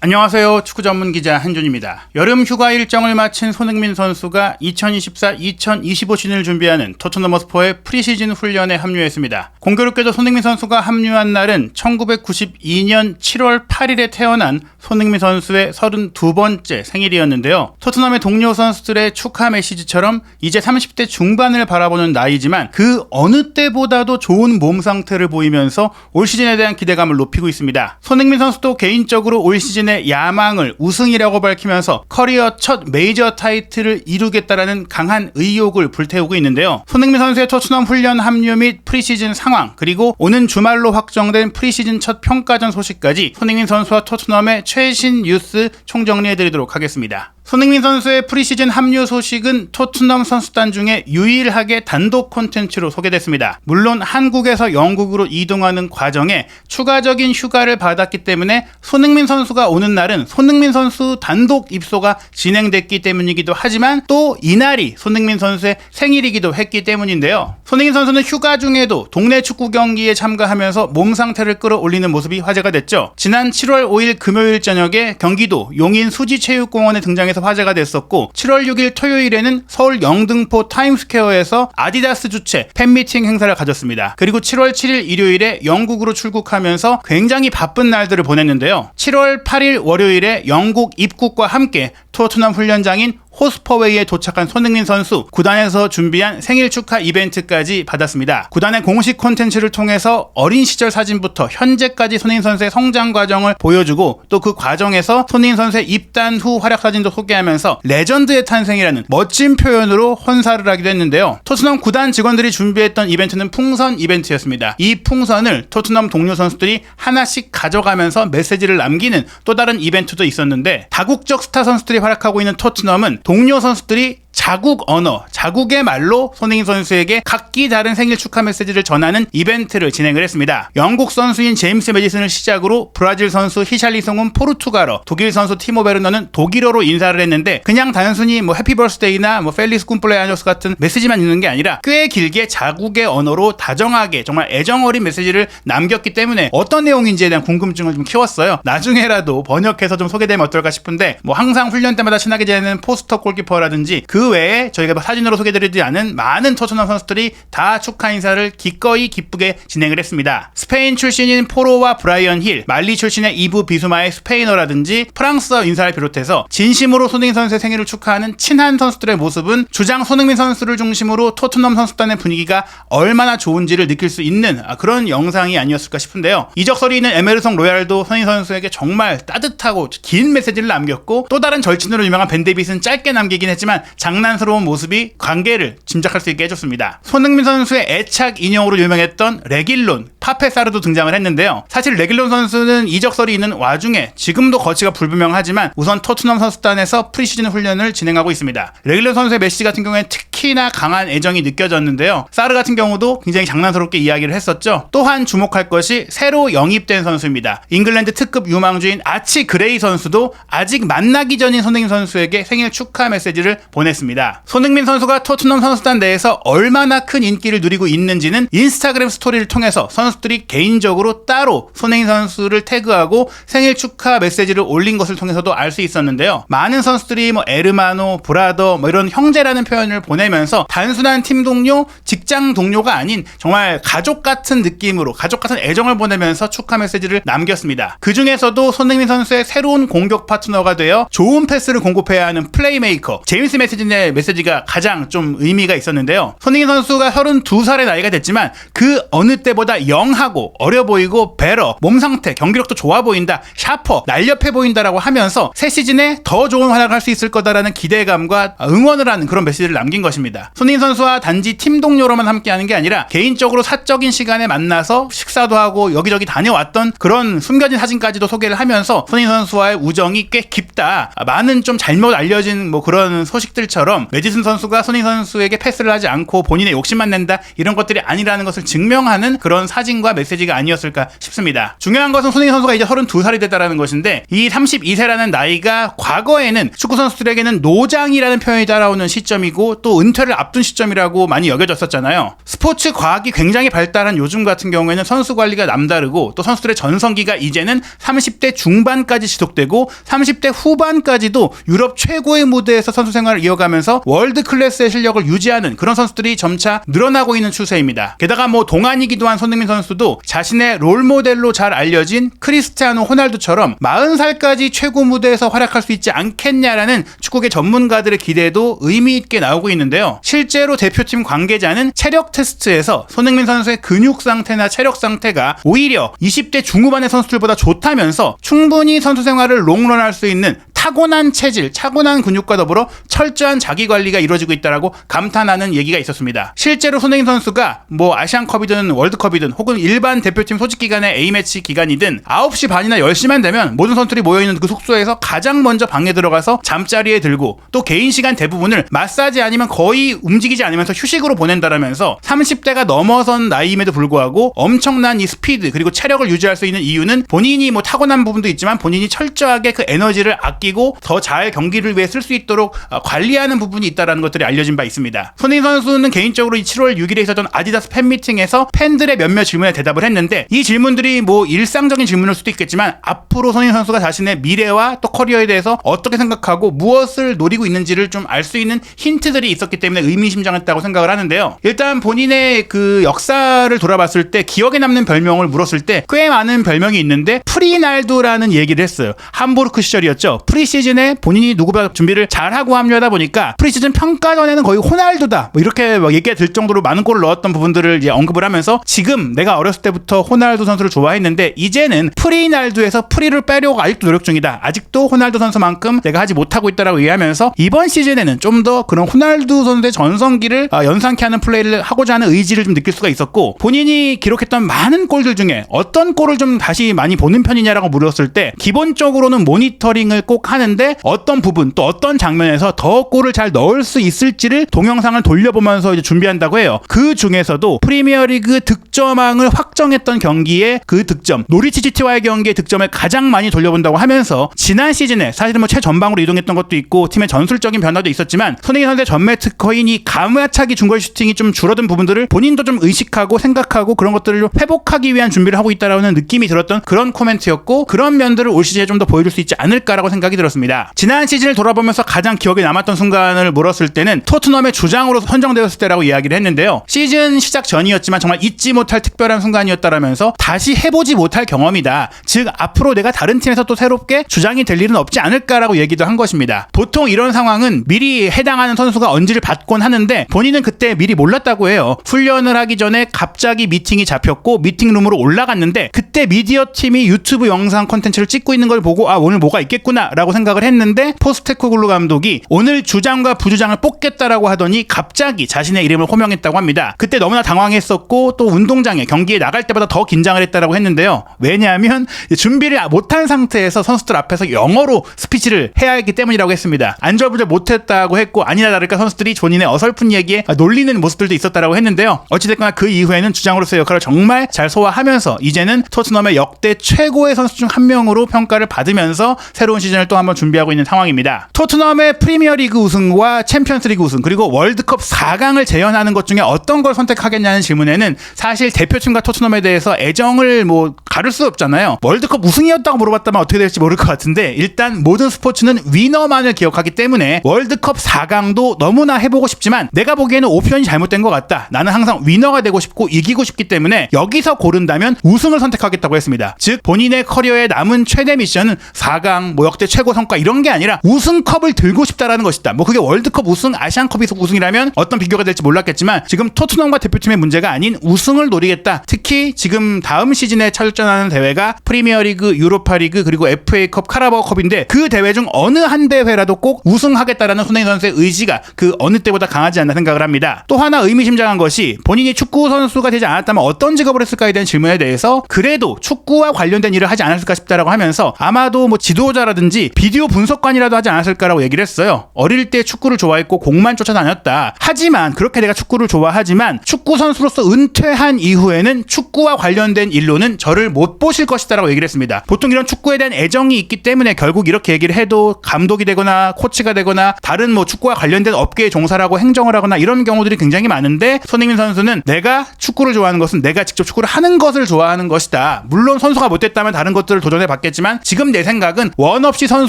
안녕하세요. 축구 전문 기자 한준입니다. 여름 휴가 일정을 마친 손흥민 선수가 2024-2025 시즌을 준비하는 토트넘 허스퍼의 프리시즌 훈련에 합류했습니다. 공교롭게도 손흥민 선수가 합류한 날은 1992년 7월 8일에 태어난 손흥민 선수의 32번째 생일이었는데요. 토트넘의 동료 선수들의 축하 메시지처럼 이제 30대 중반을 바라보는 나이지만 그 어느 때보다도 좋은 몸 상태를 보이면서 올 시즌에 대한 기대감을 높이고 있습니다. 손흥민 선수도 개인적으로 올 시즌 의 야망을 우승이라고 밝히면서 커리어 첫 메이저 타이틀을 이루겠다라는 강한 의욕을 불태우고 있는데요. 손흥민 선수의 토트넘 훈련 합류 및 프리시즌 상황 그리고 오는 주말로 확정된 프리시즌 첫 평가전 소식까지 손흥민 선수와 토트넘의 최신 뉴스 총정리해드리도록 하겠습니다. 손흥민 선수의 프리시즌 합류 소식은 토트넘 선수단 중에 유일하게 단독 콘텐츠로 소개됐습니다. 물론 한국에서 영국으로 이동하는 과정에 추가적인 휴가를 받았기 때문에 손흥민 선수가 오는 날은 손흥민 선수 단독 입소가 진행됐기 때문이기도 하지만 또 이날이 손흥민 선수의 생일이기도 했기 때문인데요. 손흥민 선수는 휴가 중에도 동네 축구 경기에 참가하면서 몸 상태를 끌어올리는 모습이 화제가 됐죠. 지난 7월 5일 금요일 저녁에 경기도 용인 수지체육공원에 등장해서 화제가 됐었고 7월 6일 토요일에는 서울 영등포 타임스퀘어에서 아디다스 주최 팬미팅 행사를 가졌습니다. 그리고 7월 7일 일요일에 영국으로 출국하면서 굉장히 바쁜 날들을 보냈는데요. 7월 8일 월요일에 영국 입국과 함께 토트넘 훈련장인 호스퍼웨이에 도착한 손흥민 선수 구단에서 준비한 생일 축하 이벤트까지 받았습니다. 구단의 공식 콘텐츠를 통해서 어린 시절 사진부터 현재까지 손흥민 선수의 성장 과정을 보여주고 또 그 과정에서 손흥민 선수의 입단 후 활약 사진도 소개하면서 레전드의 탄생이라는 멋진 표현으로 헌사를 하기도 했는데요. 토트넘 구단 직원들이 준비했던 이벤트는 풍선 이벤트였습니다. 이 풍선을 토트넘 동료 선수들이 하나씩 가져가면서 메시지를 남기는 또 다른 이벤트도 있었는데 다국적 스타 선수들이 활약하고 있는 토트넘은 동료 선수들이 자국 언어, 자국의 말로 손흥민 선수에게 각기 다른 생일 축하 메시지를 전하는 이벤트를 진행을 했습니다. 영국 선수인 제임스 메디슨을 시작으로 브라질 선수 히샬리송은 포르투갈어, 독일 선수 티모 베르너는 독일어로 인사를 했는데 그냥 단순히 뭐 해피 버스데이나 뭐 펠리스 쿰플레아노스 같은 메시지만 있는 게 아니라 꽤 길게 자국의 언어로 다정하게 정말 애정 어린 메시지를 남겼기 때문에 어떤 내용인지에 대한 궁금증을 좀 키웠어요. 나중에라도 번역해서 좀 소개되면 어떨까 싶은데 뭐 항상 훈련 때마다 친하게 지내는 포스터 골키퍼라든지 그 외에 저희가 뭐 사진으로 소개드리지 않은 많은 토트넘 선수들이 다 축하 인사를 기꺼이 기쁘게 진행을 했습니다. 스페인 출신인 포로와 브라이언 힐, 말리 출신의 이브 비수마의 스페인어라든지 프랑스어 인사를 비롯해서 진심으로 손흥민 선수의 생일을 축하하는 친한 선수들의 모습은 주장 손흥민 선수를 중심으로 토트넘 선수단의 분위기가 얼마나 좋은지를 느낄 수 있는 그런 영상이 아니었을까 싶은데요. 이적설이 있는 에메르송 로얄도 손흥민 선수에게 정말 따뜻하고 긴 메시지를 남겼고 또 다른 절친으로 유명한 벤데빗은 짧게 남기긴 했지만 장 난스러운 모습이 관계를 짐작할 수 있게 해줬습니다. 손흥민 선수의 애착 인형으로 유명했던 레길론, 파페사르도 등장을 했는데요. 사실 레길론 선수는 이적설이 있는 와중에 지금도 거치가 불분명하지만 우선 토트넘 선수단에서 프리시즌 훈련을 진행하고 있습니다. 레길론 선수의 메시 같은 경우에 특 히나 강한 애정이 느껴졌는데요. 사르 같은 경우도 굉장히 장난스럽게 이야기를 했었죠. 또한 주목할 것이 새로 영입된 선수입니다. 잉글랜드 특급 유망주인 아치 그레이 선수도 아직 만나기 전인 손흥민 선수에게 생일 축하 메시지를 보냈습니다. 손흥민 선수가 토트넘 선수단 내에서 얼마나 큰 인기를 누리고 있는지는 인스타그램 스토리를 통해서 선수들이 개인적으로 따로 손흥민 선수를 태그하고 생일 축하 메시지를 올린 것을 통해서도 알 수 있었는데요. 많은 선수들이 뭐 에르마노, 브라더 뭐 이런 형제라는 표현을 보내 면서 단순한 팀 동료, 직장 동료가 아닌 정말 가족 같은 느낌으로 가족 같은 애정을 보내면서 축하 메시지를 남겼습니다. 그 중에서도 손흥민 선수의 새로운 공격 파트너가 되어 좋은 패스를 공급해야 하는 플레이메이커 제임스 메시진의 메시지가 가장 좀 의미가 있었는데요. 손흥민 선수가 32살의 나이가 됐지만 그 어느 때보다 영하고 어려 보이고 베러, 몸 상태, 경기력도 좋아 보인다, 샤퍼, 날렵해 보인다라고 하면서 새 시즌에 더 좋은 활약을 할 수 있을 거다라는 기대감과 응원을 하는 그런 메시지를 남긴 것입니다. 손흥민 선수와 단지 팀 동료로만 함께하는 게 아니라 개인적으로 사적인 시간에 만나서 식사도 하고 여기저기 다녀왔던 그런 숨겨진 사진까지도 소개를 하면서 손흥민 선수와의 우정이 꽤 깊다. 많은 좀 잘못 알려진 뭐 그런 소식들처럼 메디슨 선수가 손흥민 선수에게 패스를 하지 않고 본인의 욕심만 낸다 이런 것들이 아니라는 것을 증명하는 그런 사진 캠페인과 메시지가 아니었을까 싶습니다. 중요한 것은 손흥민 선수가 이제 32살이 됐다라는 것인데 이 32세라는 나이가 과거에는 축구 선수들에게는 노장이라는 표현이 따라오는 시점이고 또 은 퇴를 앞둔 시점이라고 많이 여겨졌었잖아요. 스포츠 과학이 굉장히 발달한 요즘 같은 경우에는 선수 관리가 남다르고 또 선수들의 전성기가 이제는 30대 중반까지 지속되고 30대 후반까지도 유럽 최고의 무대에서 선수 생활을 이어가면서 월드 클래스의 실력을 유지하는 그런 선수들이 점차 늘어나고 있는 추세입니다. 게다가 뭐 동안이기도 한 손흥민 선수도 자신의 롤 모델로 잘 알려진 크리스티아노 호날두처럼 40살까지 최고 무대에서 활약할 수 있지 않겠냐라는 축구계 전문가들의 기대도 의미 있게 나오고 있는데 요. 실제로 대표팀 관계자는 체력 테스트에서 손흥민 선수의 근육 상태나 체력 상태가 오히려 20대 중후반의 선수들보다 좋다면서 충분히 선수 생활을 롱런할 수 있는 타고난 체질, 타고난 근육과 더불어 철저한 자기 관리가 이루어지고 있다라고 감탄하는 얘기가 있었습니다. 실제로 손흥민 선수가 뭐 아시안컵이든 월드컵이든 혹은 일반 대표팀 소집 기간의 A매치 기간이든 9시 반이나 10시만 되면 모든 선수들이 모여 있는 그 숙소에서 가장 먼저 방에 들어가서 잠자리에 들고 또 개인 시간 대부분을 마사지 아니면 거의 움직이지 않으면서 휴식으로 보낸다라면서 30대가 넘어선 나이임에도 불구하고 엄청난 이 스피드 그리고 체력을 유지할 수 있는 이유는 본인이 뭐 타고난 부분도 있지만 본인이 철저하게 그 에너지를 아끼고 더 잘 경기를 위해 쓸 수 있도록 어, 관리하는 부분이 있다라는 것들이 알려진 바 있습니다. 손흥민 선수는 개인적으로 이 7월 6일에 있었던 아디다스 팬 미팅에서 팬들의 몇몇 질문에 대답을 했는데 이 질문들이 뭐 일상적인 질문일 수도 있겠지만 앞으로 손흥민 선수가 자신의 미래와 또 커리어에 대해서 어떻게 생각하고 무엇을 노리고 있는지를 좀 알 수 있는 힌트들이 있었기 때문에 의미심장했다고 생각을 하는데요. 일단 본인의 그 역사를 돌아봤을 때 기억에 남는 별명을 물었을 때 꽤 많은 별명이 있는데 프리날도라는 얘기를 했어요. 함부르크 시절이었죠. 프리 시즌에 본인이 누구보다 준비를 잘하고 합류하다 보니까 프리시즌 평가전에는 거의 호날두다 뭐 이렇게 막 얘기가 될 정도로 많은 골을 넣었던 부분들을 이제 언급을 하면서 지금 내가 어렸을 때부터 호날두 선수를 좋아했는데 이제는 프리날두에서 프리를 빼려고 아직도 노력 중이다. 아직도 호날두 선수만큼 내가 하지 못하고 있다라고 얘기하면서 이번 시즌에는 좀 더 그런 호날두 선수의 전성기를 어, 연상케 하는 플레이를 하고자 하는 의지를 좀 느낄 수가 있었고 본인이 기록했던 많은 골들 중에 어떤 골을 좀 다시 많이 보는 편이냐라고 물었을 때 기본적으로는 모니터링을 꼭 하는데 어떤 부분 또 어떤 장면에서 더 골을 잘 넣을 수 있을지를 동영상을 돌려보면서 이제 준비한다고 해요. 그 중에서도 프리미어리그 득점왕을 확정했던 경기의 그 득점, 노리치 시티와의 경기의 득점을 가장 많이 돌려본다고 하면서 지난 시즌에 사실은 뭐 최전방으로 이동했던 것도 있고 팀의 전술적인 변화도 있었지만 손흥민 선수의 전매 특허인 이 가무야차기 중거리 슈팅이 좀 줄어든 부분들을 본인도 좀 의식하고 생각하고 그런 것들을 좀 회복하기 위한 준비를 하고 있다라는 느낌이 들었던 그런 코멘트였고 그런 면들을 올 시즌에 좀 더 보여줄 수 있지 않을까라고 생각이 들었습니다. 지난 시즌을 돌아보면서 가장 기억에 남았던 순간을 물었을 때는 토트넘의 주장으로 선정되었을 때라고 이야기를 했는데요. 시즌 시작 전이었지만 정말 잊지 못할 특별한 순간이었다라면서 다시 해보지 못할 경험이다. 즉 앞으로 내가 다른 팀에서 또 새롭게 주장이 될 일은 없지 않을까라고 얘기도 한 것입니다. 보통 이런 상황은 미리 해당하는 선수가 언지를 받곤 하는데 본인은 그때 미리 몰랐다고 해요. 훈련을 하기 전에 갑자기 미팅이 잡혔고 미팅룸으로 올라갔는데 그때 미디어 팀이 유튜브 영상 콘텐츠를 찍고 있는 걸 보고 아 오늘 뭐가 있겠구나라고 생각을 했는데 포스테코글루 감독이 오늘 주장과 부주장을 뽑겠다라고 하더니 갑자기 자신의 이름을 호명했다고 합니다. 그때 너무나 당황했었고 또 운동장에 경기에 나갈 때보다 더 긴장을 했다라고 했는데요. 왜냐하면 준비를 못한 상태에서 선수들 앞에서 영어로 스피치를 해야 했기 때문이라고 했습니다. 안절부절 못했다고 했고 아니나 다를까 선수들이 본인의 어설픈 얘기에 놀리는 모습들도 있었다라고 했는데요. 어찌됐거나 그 이후에는 주장으로서의 역할을 정말 잘 소화하면서 이제는 토트넘의 역대 최고의 선수 중 한 명으로 평가를 받으면서 새로운 시즌을 또 한번 준비하고 있는 상황입니다. 토트넘의 프리미어리그 우승과 챔피언스리그 우승 그리고 월드컵 4강을 재현하는 것 중에 어떤 걸 선택하겠냐는 질문에는 사실 대표팀과 토트넘에 대해서 애정을 뭐 가를 수 없잖아요. 월드컵 우승이었다고 물어봤다면 어떻게 될지 모를 것 같은데 일단 모든 스포츠는 위너만을 기억하기 때문에 월드컵 4강도 너무나 해보고 싶지만 내가 보기에는 옵션이 잘못된 것 같다. 나는 항상 위너가 되고 싶고 이기고 싶기 때문에 여기서 고른다면 우승을 선택하겠다고 했습니다. 즉 본인의 커리어에 남은 최대 미션은 4강, 뭐 역대 최고 성과 이런 게 아니라 우승컵을 들고 싶다라는 것이다. 뭐 그게 월드컵 우승, 아시안컵에서 우승이라면 어떤 비교가 될지 몰랐겠지만 지금 토트넘과 대표팀의 문제가 아닌 우승을 노리겠다. 특히 지금 다음 시즌에 철전하는 대회가 프리미어리그, 유로파리그 그리고 FA컵, 카라바오컵인데 그 대회 중 어느 한 대회라도 꼭 우승하겠다라는 손흥민 선수의 의지가 그 어느 때보다 강하지 않나 생각을 합니다. 또 하나 의미심장한 것이 본인이 축구 선수가 되지 않았다면 어떤 직업을 했을까에 대한 질문에 대해서 그래도 축구와 관련된 일을 하지 않았을까 싶다라고 하면서 아마도 뭐 지도자라든지 비디오 분석관이라도 하지 않았을까라고 얘기를 했어요. 어릴 때 축구를 좋아했고 공만 쫓아다녔다. 하지만 그렇게 내가 축구를 좋아하지만 축구 선수로서 은퇴한 이후에는 축구와 관련된 일로는 저를 못 보실 것이다라고 얘기를 했습니다. 보통 이런 축구에 대한 애정이 있기 때문에 결국 이렇게 얘기를 해도 감독이 되거나 코치가 되거나 다른 뭐 축구와 관련된 업계에 종사를 하고 행정을 하거나 이런 경우들이 굉장히 많은데 손흥민 선수는 내가 축구를 좋아하는 것은 내가 직접 축구를 하는 것을 좋아하는 것이다. 물론 선수가 못됐다면 다른 것들을 도전해 봤겠지만 지금 내 생각은 원 없이 선수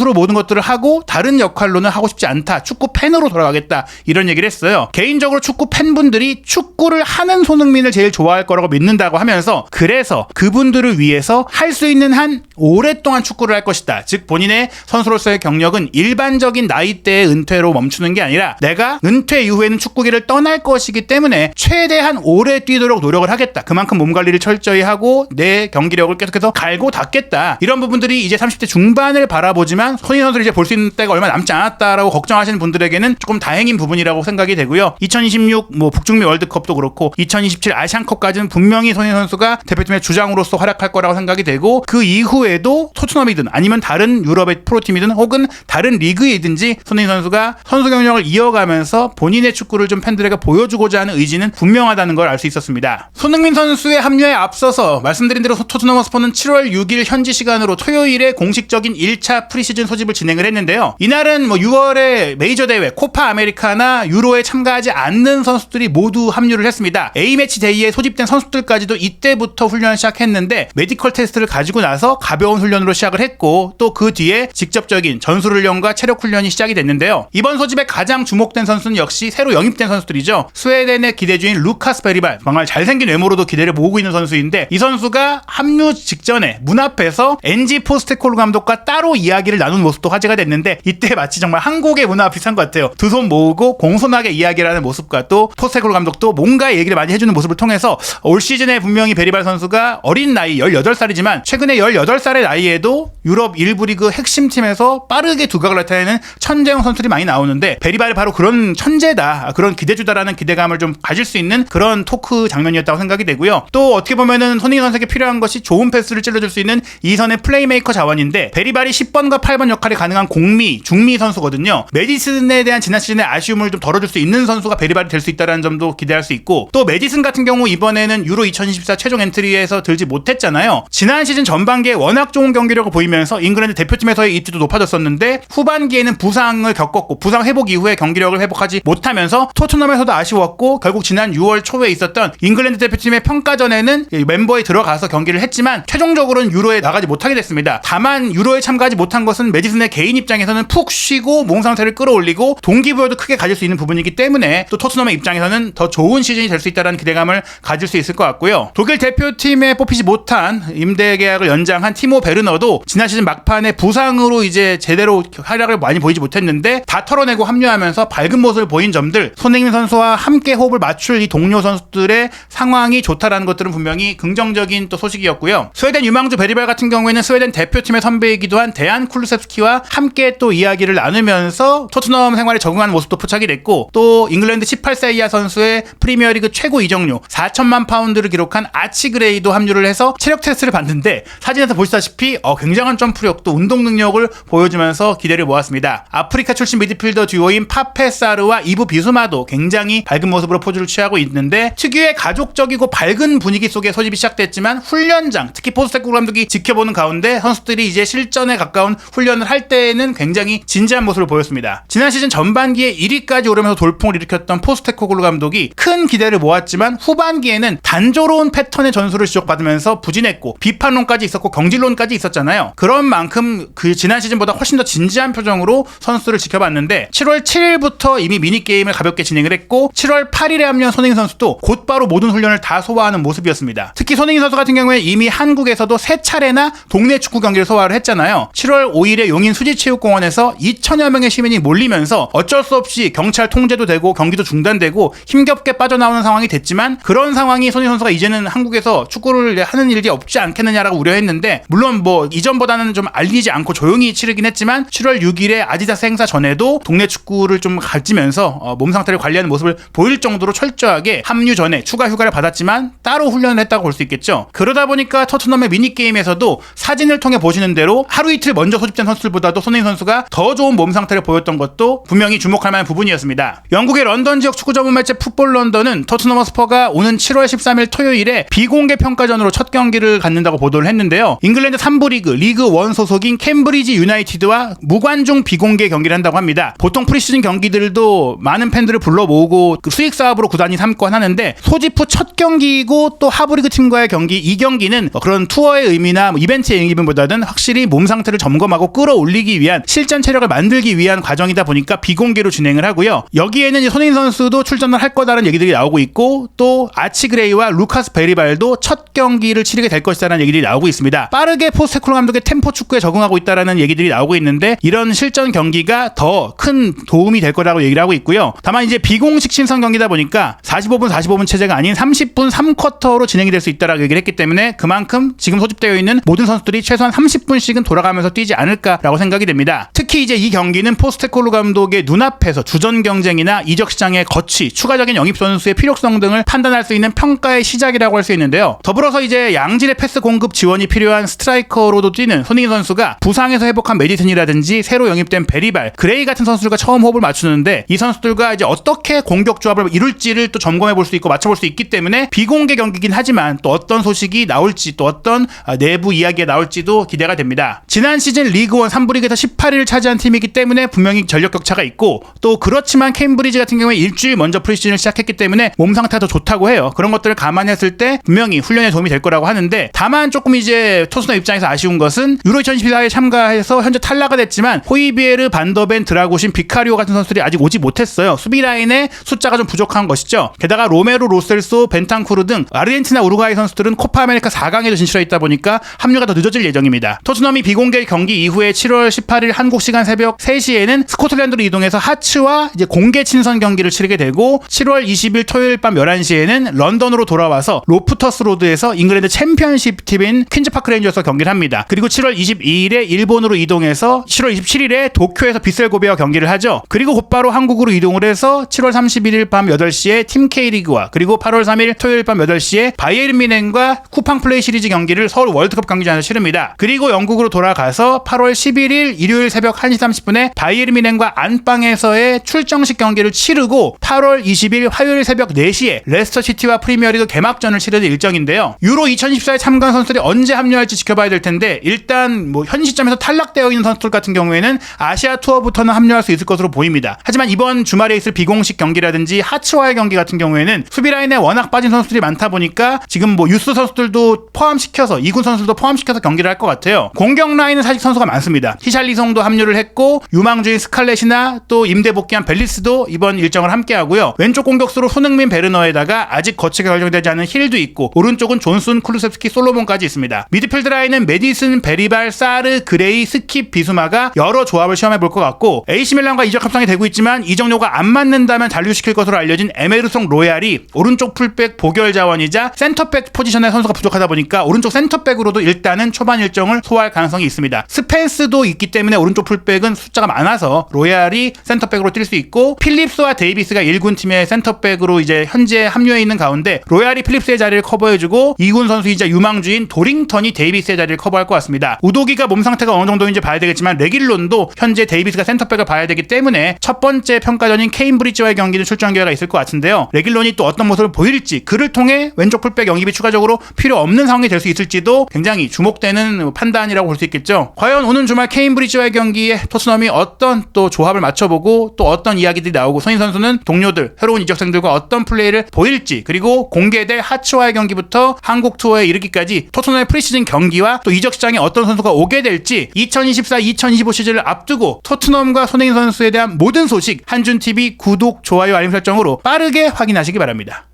로 모든 것들을 하고 다른 역할로는 하고 싶지 않다. 축구 팬으로 돌아가겠다. 이런 얘기를 했어요. 개인적으로 축구 팬분들이 축구를 하는 손흥민을 제일 좋아할 거라고 믿는다고 하면서 그래서 그분들을 위해서 할 수 있는 한 오랫동안 축구를 할 것이다. 즉 본인의 선수로서의 경력은 일반적인 나이대의 은퇴로 멈추는 게 아니라 내가 은퇴 이후에는 축구기를 떠날 것이기 때문에 최대한 오래 뛰도록 노력을 하겠다. 그만큼 몸 관리를 철저히 하고 내 경기력을 계속해서 갈고 닦겠다. 이런 부분들이 이제 30대 중반을 바라보지만 손희 선수를 이제 볼 수 있는 때가 얼마 남지 않았다라고 걱정하시는 분들에게는 조금 다행인 부분이라고 생각이 되고요. 2026 뭐 북중미 월드컵도 그렇고 2027 아시안컵까지는 분명히 손희 선수가 대표팀의 주장으로서 활약할 거라고 생각이 되고 그 이후에도 토트넘이든 아니면 다른 유럽의 프로팀이든 혹은 다른 리그이든지 손흥민 선수가 선수 경력을 이어가면서 본인의 축구를 좀 팬들에게 보여주고자 하는 의지는 분명하다는 걸 알 수 있었습니다. 손흥민 선수의 합류에 앞서서 말씀드린 대로 토트넘 허스퍼는 7월 6일 현지 시간으로 토요일에 공식적인 1차 프리시 즌 소집을 진행을 했는데요. 이날은 뭐 6월에 메이저 대회 코파 아메리카나 유로에 참가하지 않는 선수들이 모두 합류를 했습니다. A매치 데이에 소집된 선수들까지도 이때부터 훈련을 시작했는데 메디컬 테스트를 가지고 나서 가벼운 훈련으로 시작을 했고 또 그 뒤에 직접적인 전술 훈련과 체력 훈련이 시작이 됐는데요. 이번 소집에 가장 주목된 선수는 역시 새로 영입된 선수들이죠. 스웨덴의 기대주인 루카스 베리발 정말 잘생긴 외모로도 기대를 모으고 있는 선수인데 이 선수가 합류 직전에 문 앞에서 엔지 포스테콜 감독과 따로 이야기를 나눈 모습도 화제가 됐는데 이때 마치 정말 한국의 문화와 비슷한 것 같아요. 두 손 모으고 공손하게 이야기를 하는 모습과 또 포스테콜 감독도 뭔가 얘기를 많이 해주는 모습을 통해서 올 시즌에 분명히 베리발 선수가 어린 나이 18살이지만 최근에 18살의 나이에도 유럽 1부 리그 핵심 팀에서 빠르게 두각을 나타내는 천재형 선수들이 많이 나오는데 베리발이 바로 그런 천재다 그런 기대주다라는 기대감을 좀 가질 수 있는 그런 토크 장면이었다고 생각이 되고요 또 어떻게 보면은 손흥민 선수에게 필요한 것이 좋은 패스를 찔러줄 수 있는 이선의 플레이메이커 자원인데 베리발이 10번과 8번 역할이 가능한 공미 중미 선수거든요 메디슨에 대한 지난 시즌의 아쉬움을 좀 덜어줄 수 있는 선수가 베리발이 될 수 있다는 점도 기대할 수 있고 또 메디슨 같은 경우 이번에는 유로 2024 최종 엔트리에서 들지 못했잖아요 지난 시즌 전반기에 워낙 좋은 경기력을 보이면서 잉글랜드 대표팀에서의 입지도 높아졌었는데 후반기에는 부상을 겪었고 부상 회복 이후에 경기력을 회복하지 못하면서 토트넘에서도 아쉬웠고 결국 지난 6월 초에 있었던 잉글랜드 대표팀의 평가전에는 이 멤버에 들어가서 경기를 했지만 최종적으로는 유로에 나가지 못하게 됐습니다. 다만 유로에 참가하지 못한 것은 메디슨의 개인 입장에서는 푹 쉬고 몸 상태를 끌어올리고 동기부여도 크게 가질 수 있는 부분이기 때문에 또 토트넘의 입장에서는 더 좋은 시즌이 될 수 있다는 기대감을 가질 수 있을 것 같고요. 독일 대표팀에 뽑히지 못한 임대 계약을 연장한 티모 베르너도 지난 시즌 막판에 부상으로 이제 제대로 활약을 많이 보이지 못했는데 다 털어내고 합류하면서 밝은 모습을 보인 점들 손흥민 선수와 함께 호흡을 맞출 이 동료 선수들의 상황이 좋다라는 것들은 분명히 긍정적인 또 소식이었고요. 스웨덴 유망주 베리발 같은 경우에는 스웨덴 대표팀의 선배이기도 한 대한 쿨 루셉스키와 함께 또 이야기를 나누면서 토트넘 생활에 적응하는 모습도 포착이 됐고 또 잉글랜드 18세 이하 선수의 프리미어리그 최고 이적료 4천만 파운드를 기록한 아치 그레이도 합류를 해서 체력 테스트를 받는데 사진에서 보시다시피 어, 굉장한 점프력 또 운동 능력을 보여주면서 기대를 모았습니다. 아프리카 출신 미드필더 듀오인 파페사르와 이브 비수마도 굉장히 밝은 모습으로 포즈를 취하고 있는데 특유의 가족적이고 밝은 분위기 속에 소집이 시작됐지만 훈련장 특히 포스테코 감독이 지켜보는 가운데 선수들이 이제 실전에 가까운 훈련 을 할 때에는 굉장히 진지한 모습을 보였습니다. 지난 시즌 전반기에 1위까지 오르면서 돌풍을 일으켰던 포스테코글루 감독이 큰 기대를 모았지만 후반기에는 단조로운 패턴의 전술을 지적받으면서 부진했고 비판론까지 있었고 경질론까지 있었잖아요. 그런 만큼 그 지난 시즌보다 훨씬 더 진지한 표정으로 선수들을 지켜봤는데 7월 7일부터 이미 미니게임을 가볍게 진행을 했고 7월 8일에 합류한 손흥민 선수도 곧바로 모든 훈련을 다 소화하는 모습이었습니다. 특히 손흥민 선수 같은 경우에 이미 한국에서도 세 차례나 동네 축구 경기를 소화를 했잖아요. 7월 5일 에 용인 수지체육공원에서 2천여 명의 시민이 몰리면서 어쩔 수 없이 경찰 통제도 되고 경기도 중단되고 힘겹게 빠져나오는 상황이 됐지만 그런 상황이 손흥민 선수가 이제는 한국에서 축구를 하는 일이 없지 않겠느냐라고 우려했는데 물론 뭐 이전보다는 좀 알리지 않고 조용히 치르긴 했지만 7월 6일에 아디다스 행사 전에도 동네 축구를 좀 가지면서 어, 몸 상태를 관리하는 모습을 보일 정도로 철저하게 합류 전에 추가 휴가를 받았지만 따로 훈련을 했다고 볼 수 있겠죠. 그러다 보니까 토트넘의 미니게임에서도 사진을 통해 보시는 대로 하루 이틀 먼저 소집 소집된 선수들보다도 손흥민 선수가 더 좋은 몸 상태를 보였던 것도 분명히 주목할 만한 부분이었습니다. 영국의 런던 지역 축구 전문 매체 풋볼 런던은 토트넘 허스퍼가 오는 7월 13일 토요일에 비공개 평가전으로 첫 경기를 갖는다고 보도를 했는데요. 잉글랜드 3부 리그 리그 1 소속인 캠브리지 유나이티드와 무관중 비공개 경기를 한다고 합니다. 보통 프리시즌 경기들도 많은 팬들을 불러 모으고 그 수익 사업으로 구단이 삼건 하는데 소집 후 첫 경기이고 또 하브리그 팀과의 경기 이 경기는 그런 투어의 의미나 뭐 이벤트의 의미보다는 확실히 몸 상태를 점검하고 끌어올리기 위한 실전 체력을 만들기 위한 과정이다 보니까 비공개로 진행을 하고요. 여기에는 손흥민 선수도 출전을 할 거다라는 얘기들이 나오고 있고 또 아치 그레이와 루카스 베리발도 첫 경기를 치르게 될 것이다라는 얘기들이 나오고 있습니다. 빠르게 포스테클로 감독의 템포 축구에 적응하고 있다라는 얘기들이 나오고 있는데 이런 실전 경기가 더 큰 도움이 될 거라고 얘기를 하고 있고요. 다만 이제 비공식 친선 경기다 보니까 45분 45분 체제가 아닌 30분 3쿼터로 진행이 될 수 있다라고 얘기를 했기 때문에 그만큼 지금 소집되어 있는 모든 선수들이 최소한 30분씩은 돌아가면서 뛰지 않을 까라고 생각이 됩니다. 특히 이제 이 경기는 포스테콜로 감독의 눈앞에서 주전 경쟁이나 이적 시장의 거치, 추가적인 영입 선수의 필요성 등을 판단할 수 있는 평가의 시작이라고 할 수 있는데요. 더불어서 이제 양질의 패스 공급 지원이 필요한 스트라이커로도 뛰는 손흥민 선수가 부상에서 회복한 메디슨이라든지 새로 영입된 베리발, 그레이 같은 선수들과 처음 호흡을 맞추는데 이 선수들과 이제 어떻게 공격 조합을 이룰지를 또 점검해 볼 수 있고 맞춰볼 수 있기 때문에 비공개 경기긴 하지만 또 어떤 소식이 나올지 또 어떤 아, 내부 이야기가 나올지도 기대가 됩니다. 지난 시즌 리 그원 3부 리그에서 18위를 차지한 팀이기 때문에 분명히 전력 격차가 있고 또 그렇지만 캠브리지 같은 경우에 일주일 먼저 프리시즌을 시작했기 때문에 몸 상태가 더 좋다고 해요. 그런 것들을 감안했을 때 분명히 훈련에 도움이 될 거라고 하는데 다만 조금 이제 토스너 입장에서 아쉬운 것은 유로 2014에 참가해서 현재 탈락가 됐지만 호이비에르, 반더벤, 드라고신, 비카리오 같은 선수들이 아직 오지 못했어요. 수비 라인의 숫자가 좀 부족한 것이죠. 게다가 로메로, 로셀소, 벤탄쿠르 등 아르헨티나, 우루과이 선수들은 코파 아메리카 4강에도 진출해 있다 보니까 합류가 더 늦어질 예정입니다. 토트넘이 비공개 경기 이후 에 7월 18일 한국 시간 새벽 3시에는 스코틀랜드로 이동해서 하츠와 이제 공개 친선 경기를 치르게 되고 7월 20일 토요일 밤 11시에는 런던으로 돌아와서 로프터스 로드에서 잉글랜드 챔피언십 팀인 퀸즈 파크 레인저스와 경기를 합니다. 그리고 7월 22일에 일본으로 이동해서 7월 27일에 도쿄에서 비셀고베와 경기를 하죠. 그리고 곧바로 한국으로 이동을 해서 7월 31일 밤 8시에 팀 K리그와 그리고 8월 3일 토요일 밤 8시에 바이에른 미넨과 쿠팡 플레이 시리즈 경기를 서울 월드컵 경기장에서 치릅니다. 그리고 영국으로 돌아가서 8월 11일 일요일 새벽 1시 30분에 바이에른 미넨과 안방에서의 출정식 경기를 치르고 8월 20일 화요일 새벽 4시에 레스터 시티와 프리미어리그 개막전을 치르는 일정인데요. 유로 2014에 참가한 선수들이 언제 합류할지 지켜봐야 될 텐데 일단 뭐 현 시점에서 탈락되어 있는 선수들 같은 경우에는 아시아 투어부터는 합류할 수 있을 것으로 보입니다. 하지만 이번 주말에 있을 비공식 경기라든지 하츠와의 경기 같은 경우에는 수비 라인에 워낙 빠진 선수들이 많다 보니까 지금 뭐 유스 선수들도 포함시켜서 2군 선수들도 포함시켜서 경기를 할 것 같아요. 공격 라인은 사실 선수가 많습니다. 히샬리송도 합류를 했고 유망주인 스칼렛이나 또 임대 복귀한 벨리스도 이번 일정을 함께 하고요. 왼쪽 공격수로 손흥민 베르너에다가 아직 거치가 결정되지 않은 힐도 있고 오른쪽은 존슨 쿨루셉스키 솔로몬까지 있습니다. 미드필드 라인은 메디슨, 베리발, 사르, 그레이, 스킵, 비수마가 여러 조합을 시험해 볼 것 같고 AC 밀란과 이적 협상이 되고 있지만 이적료가 안 맞는다면 잔류시킬 것으로 알려진 에메르송 로얄이 오른쪽 풀백 보결 자원이자 센터백 포지션의 선수가 부족하다 보니까 오른쪽 센터백으로도 일단은 초반 일정을 소화할 가능성이 있습니다. 스 펜스도 있기 때문에 오른쪽 풀백은 숫자가 많아서 로얄이 센터백으로 뛸 수 있고 필립스와 데이비스가 1군 팀의 센터백으로 이제 현재 합류해 있는 가운데 로얄이 필립스의 자리를 커버해주고 2군 선수이자 유망주인 도링턴이 데이비스의 자리를 커버할 것 같습니다. 우도기가 몸 상태가 어느 정도인지 봐야 되겠지만 레길론도 현재 데이비스가 센터백을 봐야 되기 때문에 첫 번째 평가전인 케임브리지와의 경기는 출전 기회가 있을 것 같은데요. 레길론이 또 어떤 모습을 보일지 그를 통해 왼쪽 풀백 영입이 추가적으로 필요 없는 상황이 될 수 있을지도 굉장히 주목되는 판단이라고 볼 수 있겠죠. 과연 오는 주말 케임브리지와의 경기에 토트넘이 어떤 또 조합을 맞춰보고 또 어떤 이야기들이 나오고 손인 선수는 동료들 새로운 이적생들과 어떤 플레이를 보일지 그리고 공개될 하츠와의 경기부터 한국 투어에 이르기까지 토트넘의 프리시즌 경기와 또 이적 시장에 어떤 선수가 오게 될지 2024-2025 시즌을 앞두고 토트넘과 손흥민 선수에 대한 모든 소식 한준 TV 구독, 좋아요, 알림 설정으로 빠르게 확인하시기 바랍니다.